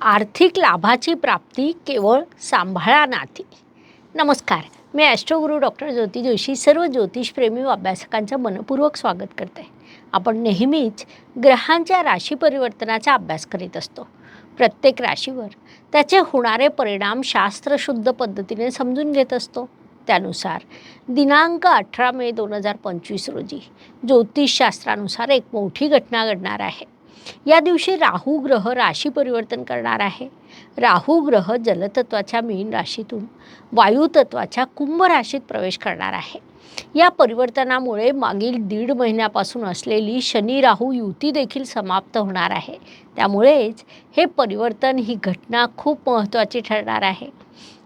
आर्थिक लाभाची प्राप्ती केवळ सांभाळा नाती. नमस्कार मी ॲस्ट्रोगुरू डॉक्टर ज्योती जोशी सर्व ज्योतिषप्रेमी व अभ्यासकांचं मनपूर्वक स्वागत करते. आपण नेहमीच ग्रहांच्या राशी परिवर्तनाचा अभ्यास करीत असतो. प्रत्येक राशीवर त्याचे होणारे परिणाम शास्त्रशुद्ध पद्धतीने समजून घेत असतो. त्यानुसार दिनांक अठरा मे दोन हजार पंचवीस रोजी ज्योतिषशास्त्रानुसार एक मोठी घटना घडणार आहे. या दिवशी राहू ग्रह राशी परिवर्तन करणार आहे. राहू ग्रह जलतत्वाच्या मीन राशीतून वायुतत्वाच्या कुंभ राशीत प्रवेश करणार आहे. या परिवर्तनामुळे मागील दीड महिन्यापासून असलेली शनी राहू युती देखील समाप्त होणार आहे. त्यामुळेच हे परिवर्तन ही घटना खूप महत्त्वाची ठरणार आहे.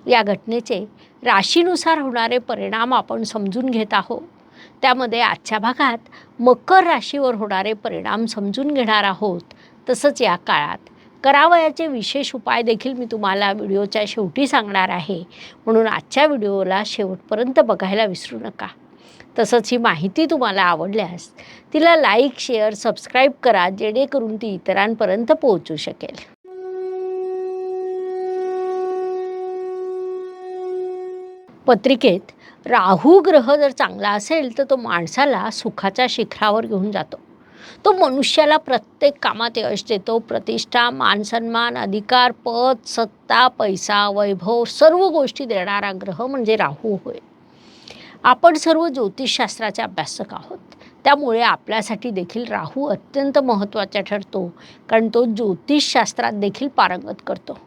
या घटनेचे राशीनुसार होणारे परिणाम आपण समजून घेत आहोत. त्यामध्ये आजच्या भागात मकर राशीवर होणारे परिणाम समजून घेणार आहोत. तसंच या काळात करावयाचे विशेष उपाय देखील मी तुम्हाला व्हिडिओच्या शेवटी सांगणार आहे. म्हणून आजच्या व्हिडिओला शेवटपर्यंत बघायला विसरू नका. तसंच ही माहिती तुम्हाला आवडल्यास तिला लाईक शेअर सबस्क्राईब करा जेणेकरून ती इतरांपर्यंत पोहोचू शकेल. पत्रिकेत राहू ग्रह जर चांगला असेल तर तो माणसाला सुखाच्या शिखरावर घेऊन जातो. तो मनुष्याला प्रत्येक कामात यश देतो. प्रतिष्ठा मानसन्मान अधिकार पद सत्ता पैसा वैभव सर्व गोष्टी देणारा ग्रह म्हणजे राहू होय. आपण सर्व ज्योतिषशास्त्राचे अभ्यासक आहोत. त्यामुळे आपल्यासाठी देखील राहू अत्यंत महत्त्वाचा ठरतो. कारण तो ज्योतिषशास्त्रात देखील पारंगत करतो.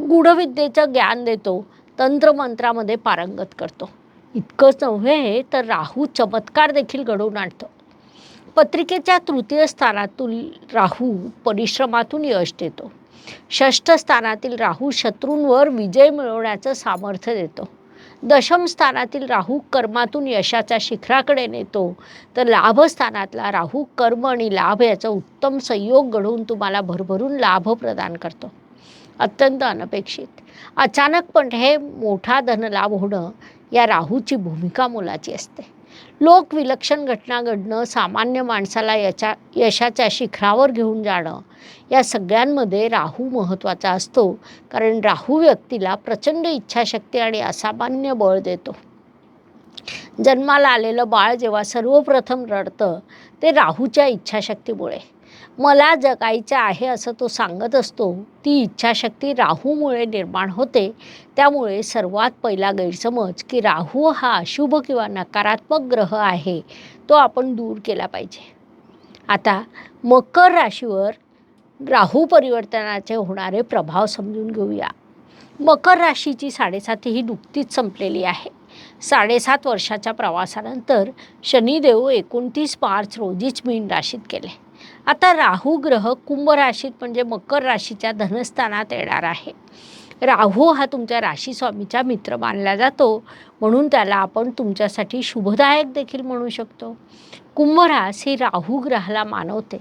गूढविद्येचं ज्ञान देतो. तंत्रमंत्रामध्ये पारंगत करतो. इतकंच नव्हे तर राहू चमत्कार देखील घडवून आणतो. पत्रिकेच्या तृतीय स्थानातून राहू परिश्रमातून यश देतो. षष्ठ स्थानातील राहू शत्रूंवर विजय मिळवण्याचं सामर्थ्य देतो. दशम स्थानातील राहू कर्मातून यशाच्या शिखराकडे नेतो. तर लाभस्थानातला राहू कर्म आणि लाभ याचा उत्तम संयोग घडवून तुम्हाला भरभरून लाभ प्रदान करतो. अत्यंत अनपेक्षित. अचानकपणे मोठा धनलाभ होणं या राहूची भूमिका मोलाची असते. लोक विलक्षण घटना घडणं सामान्य माणसाला याच्या यशाच्या शिखरावर घेऊन जाणं या सगळ्यांमध्ये राहू महत्त्वाचा असतो. कारण राहू व्यक्तीला प्रचंड इच्छाशक्ती आणि असामान्य बळ देतो. जन्माला आलेलं बाळ जेव्हा सर्वप्रथम रडतं ते राहूच्या इच्छाशक्तीमुळे. मला जगायचं आहे असं तो सांगत असतो ती इच्छाशक्ती राहूमुळे निर्माण होते. त्यामुळे सर्वात पहिला गैरसमज की राहू हा अशुभ किंवा नकारात्मक ग्रह आहे तो आपण दूर केला पाहिजे. आता मकर राशीवर राहू परिवर्तनाचे होणारे प्रभाव समजून घेऊया. मकर राशीची साडेसाती ही नुकतीच संपलेली आहे. साडेसात वर्षाच्या प्रवासानंतर शनिदेव एकोणतीस मार्च रोजीच मीन राशीत गेले. आता राहू ग्रह कुंभ राशीत म्हणजे मकर राशीच्या धनस्थानात येणार आहे. राहू हा तुमच्या राशी स्वामीचा मित्र मानला जातो. म्हणून त्याला आपण तुमच्यासाठी शुभदायक देखील म्हणू शकतो. कुंभरास ही राहू ग्रहाला मानवते.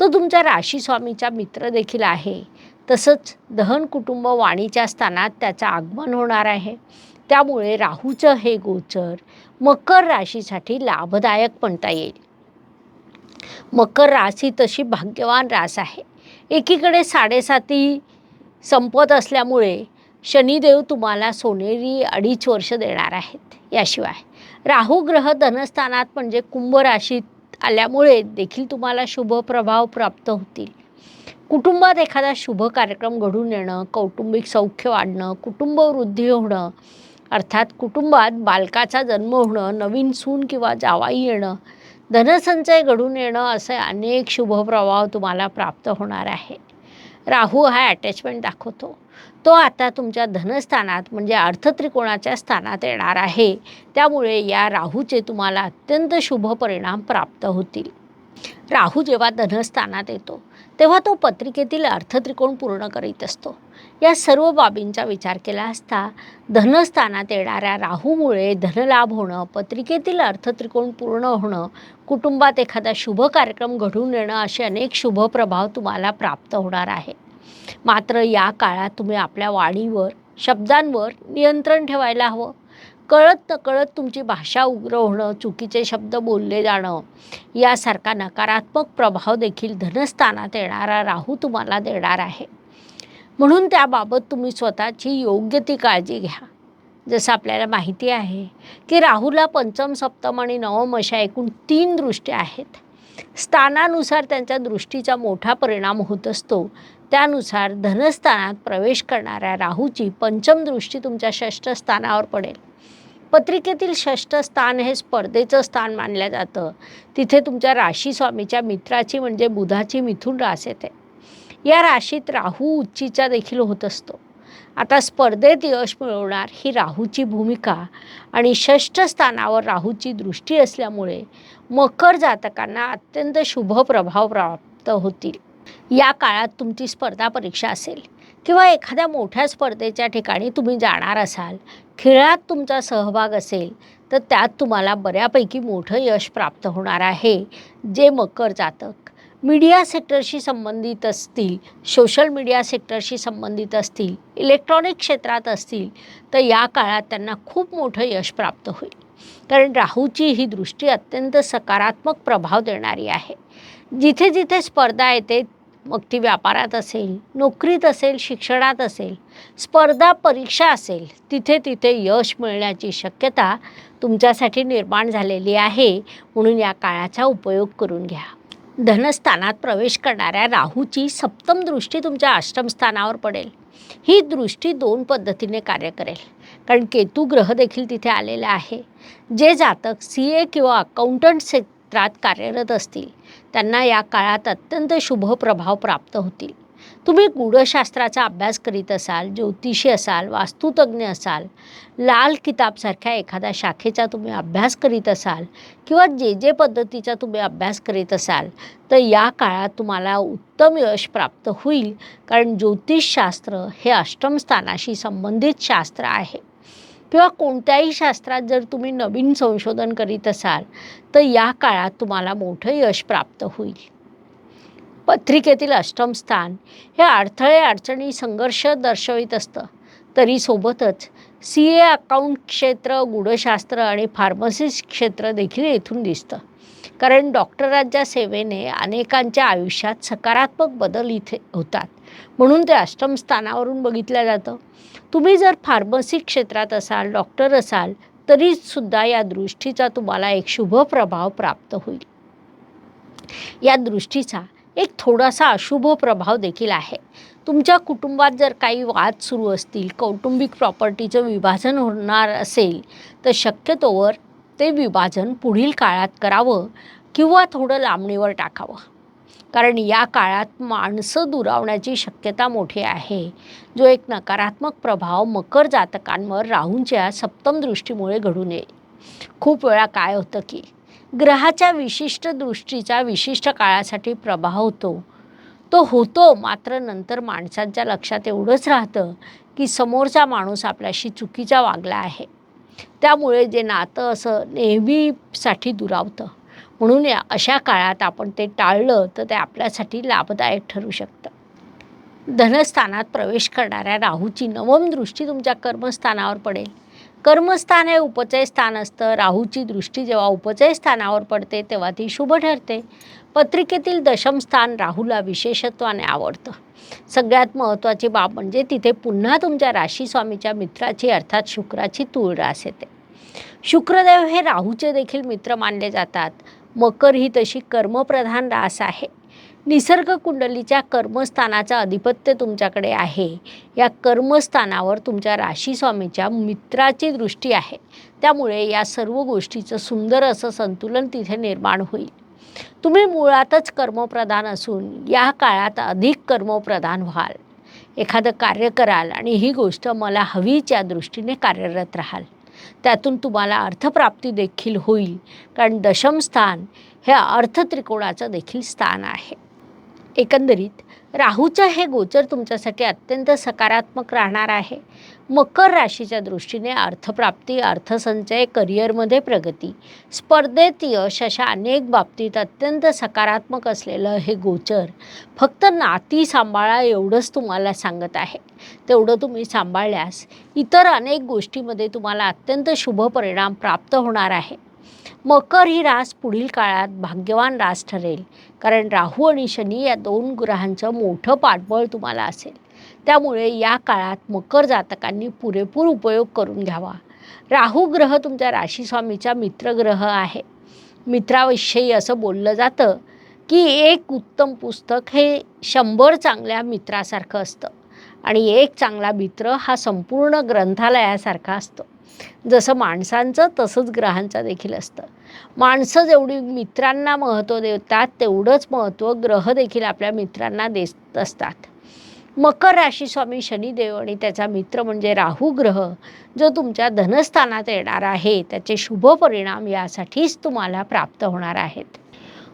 तो तुमच्या राशी स्वामीचा मित्र देखील आहे. तसंच दहन कुटुंब वाणीच्या स्थानात त्याचं आगमन होणार आहे. त्यामुळे राहूचं हे गोचर मकर राशीसाठी लाभदायक म्हणता येईल. मकर रास ही तशी भाग्यवान रास आहे. एकीकडे साडेसाती संपत असल्यामुळे शनिदेव तुम्हाला सोनेरी अडीच वर्ष देणार आहेत. याशिवाय राहू ग्रह धनस्थानात म्हणजे कुंभ राशीत आल्यामुळे देखील तुम्हाला शुभ प्रभाव प्राप्त होतील. कुटुंबात एखादा शुभ कार्यक्रम घडून येणं कौटुंबिक सौख्य वाढणं कुटुंब वृद्धी होणं अर्थात कुटुंबात बालकाचा जन्म होणं नवीन सून किंवा जावाई येणं धनसंचय घडून येणं असे अनेक शुभ प्रभाव तुम्हाला प्राप्त होणार आहे. राहू हा अटॅचमेंट दाखवतो. तो आता तुमच्या धनस्थानात म्हणजे अर्थत्रिकोणाच्या स्थानात येणार आहे. त्यामुळे या राहूचे तुम्हाला अत्यंत शुभ परिणाम प्राप्त होतील. राहू जेव्हा धनस्थानात येतो तेव्हा तो पत्रिकेतील अर्थत्रिकोण पूर्ण करीत असतो. या सर्व बाबींचा विचार केला असता धनस्थानात येणाऱ्या राहूमुळे धनलाभ होणं पत्रिकेतील अर्थत्रिकोण पूर्ण होणं कुटुंबात एखादा शुभ कार्यक्रम घडून येणं असे अनेक शुभ प्रभाव तुम्हाला प्राप्त होणार आहे. मात्र या काळात तुम्ही आपल्या वाणीवर शब्दांवर नियंत्रण ठेवायला हवं. कळत नकळत तुमची भाषा उग्र होणं चुकीचे शब्द बोलले जाणं यासारखा नकारात्मक प्रभाव देखील धनस्थानात येणारा राहू तुम्हाला देणार आहे. म्हणून त्याबाबत तुम्ही स्वतःची योग्य ती काळजी घ्या. जसं आपल्याला माहिती आहे की राहूला पंचम सप्तम आणि नवम अशा एकूण तीन दृष्ट्या आहेत. स्थानानुसार त्यांच्या दृष्टीचा मोठा परिणाम होत असतो. त्यानुसार धनस्थानात प्रवेश करणाऱ्या राहूची पंचम दृष्टी तुमच्या षष्ठ स्थानावर पडेल. पत्रिकेतील षष्ठ स्थान हे स्पर्धेचं स्थान मानलं जातं. तिथे तुमच्या राशी स्वामीच्या मित्राची म्हणजे बुधाची मिथून रास येते. या राशीत राहू उच्चीचा देखील होत असतो. आता स्पर्धेत यश मिळवणार ही राहूची भूमिका आणि षष्ठ स्थानावर राहूची दृष्टी असल्यामुळे मकर जातकांना अत्यंत शुभ प्रभाव प्राप्त होतील. या काळात तुमची स्पर्धा परीक्षा असेल. किंवा एखाद्या मोठ्या स्पर्धेच्या ठिकाणी तुम्ही जाणार असाल खेळात तुमचा सहभाग असेल तर त्यात तुम्हाला बऱ्यापैकी मोठं यश प्राप्त होणार आहे जे मकर जातक. मीडिया सेक्टरशी संबंधित असतील सोशल मीडिया सेक्टरशी संबंधित असतील इलेक्ट्रॉनिक क्षेत्रात असतील तर या काळात त्यांना खूप मोठं यश प्राप्त होईल. कारण राहूची ही दृष्टी अत्यंत सकारात्मक प्रभाव देणारी आहे. जिथे जिथे स्पर्धा येते मग ती व्यापारात असेल नोकरीत असेल शिक्षणात असेल स्पर्धा परीक्षा असेल तिथे तिथे यश मिळण्याची शक्यता तुमच्यासाठी निर्माण झालेली आहे म्हणून या काळाचा उपयोग करून घ्या. धनस्थानात प्रवेश करणाऱ्या राहूची सप्तम दृष्टी तुमच्या अष्टमस्थानावर पडेल. ही दृष्टी दोन पद्धतीने कार्य करेल. कारण केतू ग्रह देखील तिथे आलेला आहे. जे जातक सी ए किंवा अकाउंटंट क्षेत्रात कार्यरत असतील त्यांना या काळात अत्यंत शुभ प्रभाव प्राप्त होतील. तुम्ही गूढशास्त्राचा अभ्यास करीत असाल ज्योतिषी असाल वास्तुतज्ञ असाल लाल किताबसारख्या एखाद्या शाखेचा तुम्ही अभ्यास करीत असाल किंवा जे जे पद्धतीचा तुम्ही अभ्यास करीत असाल तर या काळात तुम्हाला उत्तम यश प्राप्त होईल. कारण ज्योतिषशास्त्र हे अष्टम स्थानाशी संबंधित शास्त्र आहे. किंवा कोणत्याही शास्त्रात जर तुम्ही नवीन संशोधन करीत असाल तर या काळात तुम्हाला मोठं यश प्राप्त होईल. पत्रिकेतील अष्टम स्थान हे अडथळे अडचणी संघर्ष दर्शवित असतं. तरी सोबतच सी ए अकाउंट क्षेत्र गूढशास्त्र आणि फार्मसिस्ट क्षेत्र देखील येथून दिसतं. कारण डॉक्टरांच्या सेवेने अनेकांच्या आयुष्यात सकारात्मक बदल इथे होतात. म्हणून ते अष्टमस्थानावरून बघितलं जातं. तुम्ही जर फार्मसी क्षेत्रात असाल डॉक्टर असाल तरीसुद्धा या दृष्टीचा तुम्हाला एक शुभ प्रभाव प्राप्त होईल. या दृष्टीचा एक थोडासा अशुभ प्रभाव देखील आहे. तुमच्या कुटुंबात जर काही वाद सुरू असतील कौटुंबिक प्रॉपर्टीचं विभाजन होणार असेल तर शक्यतोवर ते विभाजन पुढील काळात करावं किंवा थोडं लांबणीवर टाकावं. कारण या काळात माणसं दुरावण्याची शक्यता मोठी आहे. जो एक नकारात्मक प्रभाव मकर जातकांवर राहूंच्या सप्तम दृष्टीमुळे घडून येईल खूप वेळा काय होतं की ग्रहाच्या विशिष्ट दृष्टीचा विशिष्ट काळासाठी प्रभाव होतो. तो होतो मात्र नंतर माणसांच्या लक्षात एवढंच राहतं की समोरचा माणूस आपल्याशी चुकीचा वागला आहे. त्यामुळे जे नातं असं नेहमीसाठी दुरावतं. म्हणून या अशा काळात आपण ते टाळलं तर ते आपल्यासाठी लाभदायक ठरू शकतं. धनस्थानात प्रवेश करणाऱ्या राहूची नवम दृष्टी तुमच्या कर्मस्थानावर पडेल. कर्मस्थान हे उपचय स्थान असतं. राहूची दृष्टी जेव्हा उपचय स्थानावर पडते तेव्हा ती शुभ ठरते. पत्रिकेतील दशम स्थान राहूला विशेषत्वाने आवडतं. सगळ्यात महत्त्वाची बाब म्हणजे तिथे पुन्हा तुमच्या राशीस्वामीच्या मित्राची अर्थात शुक्राची तुळ रास येते. शुक्रदेव हे राहूचे देखील मित्र मानले जातात. मकर ही तशी कर्मप्रधान रास आहे. निसर्ग कुंडलीच्या कर्मस्थानाचं आधिपत्य तुमच्याकडे आहे. या कर्मस्थानावर तुमच्या राशीस्वामीच्या मित्राची दृष्टी आहे. त्यामुळे या सर्व गोष्टीचं सुंदर असं संतुलन तिथे निर्माण होईल. तुम्ही मुळातच कर्मप्रधान असून या काळात अधिक कर्मप्रधान व्हाल. एखादं कार्य कराल आणि ही गोष्ट मला हवीच्या दृष्टीने कार्यरत राहाल. त्यातून तुम्हाला अर्थप्राप्ती देखील होईल. कारण दशम स्थान हे अर्थत्रिकोणाचं देखील स्थान आहे. एकंदरीत राहूचं हे गोचर तुमच्यासाठी अत्यंत सकारात्मक राहणार आहे. मकर राशीच्या दृष्टीने अर्थप्राप्ती अर्थसंचय करिअरमध्ये प्रगती स्पर्धेत यश अशा अनेक बाबतीत अत्यंत सकारात्मक असलेलं हे गोचर फक्त नाती सांभाळा एवढंच तुम्हाला सांगत आहे. तेवढं तुम्ही सांभाळल्यास इतर अनेक गोष्टीमध्ये तुम्हाला अत्यंत शुभ परिणाम प्राप्त होणार आहे. मकर ही रास पुढील काळात भाग्यवान रास ठरेल. कारण राहू आणि शनी या दोन ग्रहांचं मोठं पाठबळ तुम्हाला असेल. त्यामुळे या काळात मकर जातकांनी पुरेपूर उपयोग करून घ्यावा. राहू ग्रह तुमच्या राशीस्वामीचा मित्रग्रह आहे. मित्राविषयी असं बोललं जातं की एक उत्तम पुस्तक हे शंभर चांगल्या मित्रासारखं असतं. आणि एक चांगला मित्र हा संपूर्ण ग्रंथालयासारखा असतो. जसं माणसांचं तसंच ग्रहांचं देखील असतं. माणसं जेवढी मित्रांना महत्त्व देतात तेवढंच महत्त्व ग्रह देखील आपल्या मित्रांना देत असतात. मकर राशी स्वामी शनिदेव आणि त्याचा मित्र म्हणजे राहू ग्रह जो तुमच्या धनस्थानात येणार आहे. त्याचे शुभ परिणाम यासाठीच तुम्हाला प्राप्त होणार आहेत.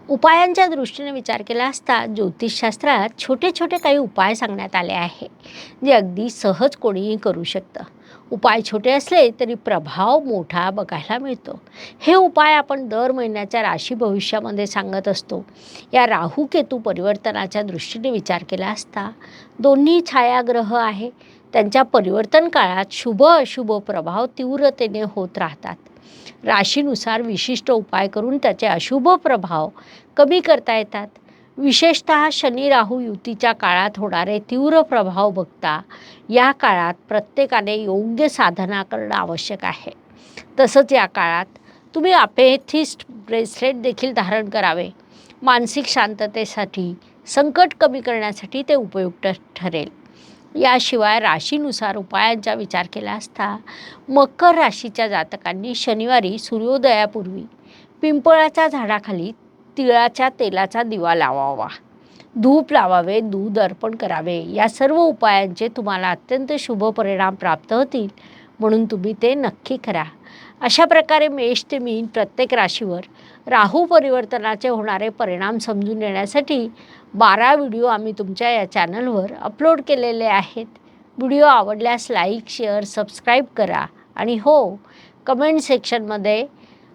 उपायांच्या दृष्टीने विचार केला असता ज्योतिषशास्त्रात छोटे छोटे काही उपाय सांगण्यात आले आहे जे अगदी सहज कोणीही करू शकतं. उपाय छोटे असले तरी प्रभाव मोठा बघायला मिळतो. हे उपाय आपण दर महिन्याच्या राशी भविष्यामध्ये सांगत असतो. या राहू केतू परिवर्तनाच्या दृष्टीने विचार केला असता दोन्ही छायाग्रह आहे. त्यांच्या परिवर्तन काळात शुभ अशुभ प्रभाव तीव्रतेने होत राहतात. राशीनुसार विशिष्ट उपाय करून त्याचे अशुभ प्रभाव कमी करता येतात. विशेषत शनी राहू युतीच्या काळात होणारे तीव्र प्रभाव बघता या काळात प्रत्येकाने योग्य साधना करणं आवश्यक आहे. तसंच या काळात तुम्ही अपेथिस्ट ब्रेसलेट देखील धारण करावे. मानसिक शांततेसाठी संकट कमी करण्यासाठी ते उपयुक्त ठरेल. याशिवाय राशीनुसार उपायांचा विचार केला असता मकर राशीच्या जातकांनी शनिवारी सूर्योदयापूर्वी पिंपळाच्या झाडाखाली तिळाच्या तेलाचा दिवा लावावा. धूप लावावे दूध अर्पण करावे. या सर्व उपायांचे तुम्हाला अत्यंत शुभ परिणाम प्राप्त होतील. म्हणून तुम्ही ते नक्की करा. अशा प्रकारे मेष ते मीन प्रत्येक राशीवर राहू परिवर्तनाचे होणारे परिणाम समजून येण्यासाठी बारा व्हिडिओ आम्ही तुमच्या या चॅनलवर अपलोड केलेले आहेत. व्हिडिओ आवडल्यास लाईक शेअर सबस्क्राईब करा. आणि हो कमेंट सेक्शनमध्ये